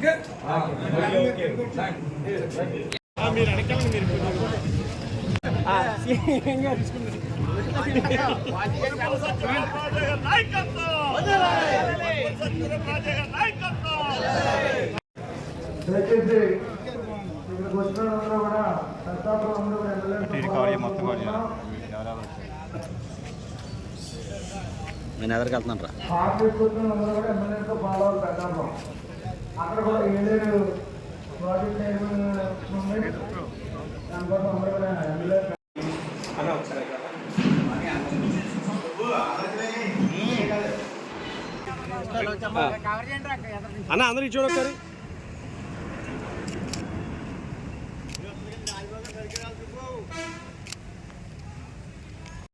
కూడా ఎమ్మెల్యే మొత్తం నేను ఎదరికి వెళ్తున్నాను రా అక్కడ కూడా ఏలేరు ప్రాజెక్ట్ దానికోసం అందరూ కూడా అన్న అందరికి ఇచ్చాడు ఒకసారి.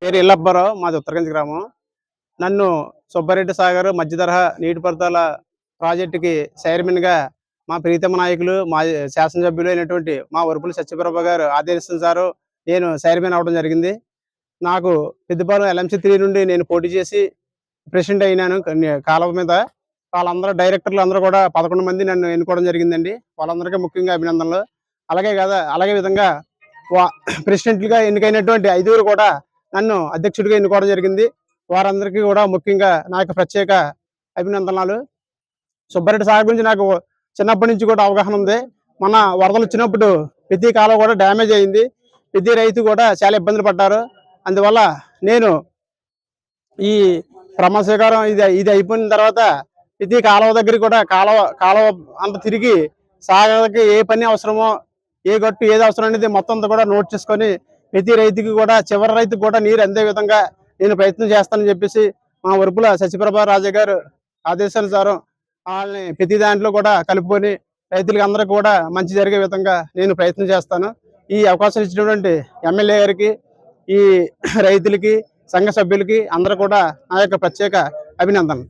పేరు ఇల్లబ్బారావు మాది ఉత్తరగంజ్ గ్రామం. నన్ను సుబ్బారెడ్డి సాగర్ మధ్య తరహా నీటిపారుదల ప్రాజెక్టుకి చైర్మన్గా మా ప్రీతమ నాయకులు మా శాసనసభ్యులు అయినటువంటి మా వరుపుల సత్యప్రభ గారు ఆదేశించారు నేను చైర్మన్ అవ్వడం జరిగింది. నాకు పెద్దపాలెం ఎల్ఎంసీ త్రీ నుండి నేను పోటీ చేసి ప్రెసిడెంట్ అయినాను. కొన్ని కాలువ మీద వాళ్ళందరూ డైరెక్టర్లు అందరూ కూడా పదకొండు మంది నన్ను ఎన్నుకోవడం జరిగిందండి. వాళ్ళందరికీ ముఖ్యంగా అభినందనలు. అలాగే కదా అలాగే విధంగా వా- ప్రెసిడెంట్లుగా ఎన్నికైనటువంటి ఐదుగురు కూడా నన్ను అధ్యక్షుడిగా ఎన్నుకోవడం జరిగింది. వారందరికీ కూడా ముఖ్యంగా నా ప్రత్యేక అభినందనలు. సుబ్బారెడ్డి సాగర్ గురించి నాకు చిన్నప్పటి నుంచి కూడా అవగాహన ఉంది. మన వరదలు వచ్చినప్పుడు ప్రతి కాలం కూడా డ్యామేజ్ అయింది. ప్రతి రైతు కూడా చాలా ఇబ్బందులు పడ్డారు. అందువల్ల నేను ఈ ప్రమాణ స్వీకారం ఇది ఇది అయిపోయిన తర్వాత ప్రతి కాలువ దగ్గర కూడా కాలువ కాలువ అంత తిరిగి సాగర్కి ఏ పని అవసరమో ఏ గట్టు ఏది అవసరం అనేది మొత్తం అంతా కూడా నోట్ చేసుకొని ప్రతి రైతుకి కూడా చివరి రైతుకు కూడా నీరు అందే విధంగా నేను ప్రయత్నం చేస్తానని చెప్పేసి మా వరుపుల సత్యప్రభ రాజా గారు ఆదేశానుసారం వాళ్ళని ప్రతి దాంట్లో కూడా కలుపుకొని రైతులకి అందరూ కూడా మంచి జరిగే విధంగా నేను ప్రయత్నం చేస్తాను. ఈ అవకాశం ఇచ్చినటువంటి ఎమ్మెల్యే గారికి ఈ రైతులకి సంఘ సభ్యులకి అందరూ కూడా నా యొక్క ప్రత్యేక అభినందనలు.